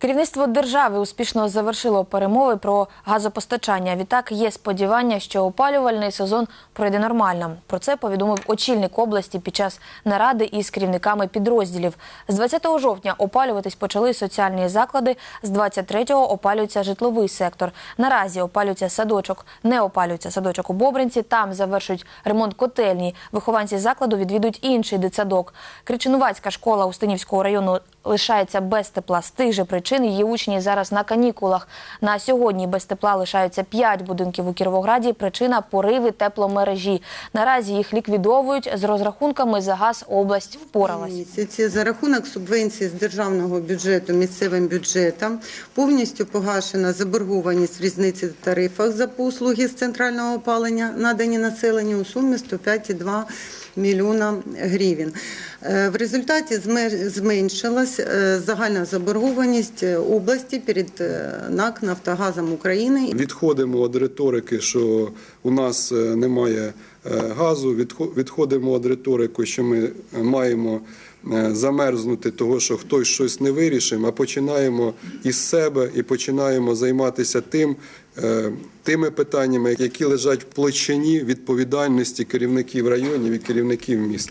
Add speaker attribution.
Speaker 1: Керівництво держави успішно завершило перемови про газопостачання. Відтак є сподівання, що опалювальний сезон пройде нормально. Про це повідомив очільник області під час наради із керівниками підрозділів. З 20 жовтня опалюватись почали соціальні заклади. З 23-го опалюється житловий сектор. Наразі опалюється садочок. Не опалюється садочок у Бобринці. Там завершують ремонт котельні. Вихованці закладу відвідують інший дитсадок. Кричинувацька школа Устинівського району лишається без тепла з тих же причин. Її учні зараз на канікулах. На сьогодні без тепла лишаються 5 будинків у Кіровограді. Причина пориви тепломережі. Наразі їх ліквідовують. З розрахунками за газ область впоралась.
Speaker 2: Місяці за рахунок субвенцій з державного бюджету місцевим бюджетам повністю погашена заборгованість в різниці тарифах за послуги з центрального опалення, надані населенню у сумі 105,2 мільйона гривень. Е, В результаті зме- зменшилась е, загальна заборгованість е, області перед НАК «Нафтогазом України».
Speaker 3: Відходимо від риторики, що у нас немає газу. відхо- Відходимо від риторики, що ми маємо е, замерзнути того, що хтось щось не вирішив, а починаємо із себе і починаємо займатися тим, е, тими питаннями, які лежать в площині відповідальності керівників районів і керівників міст.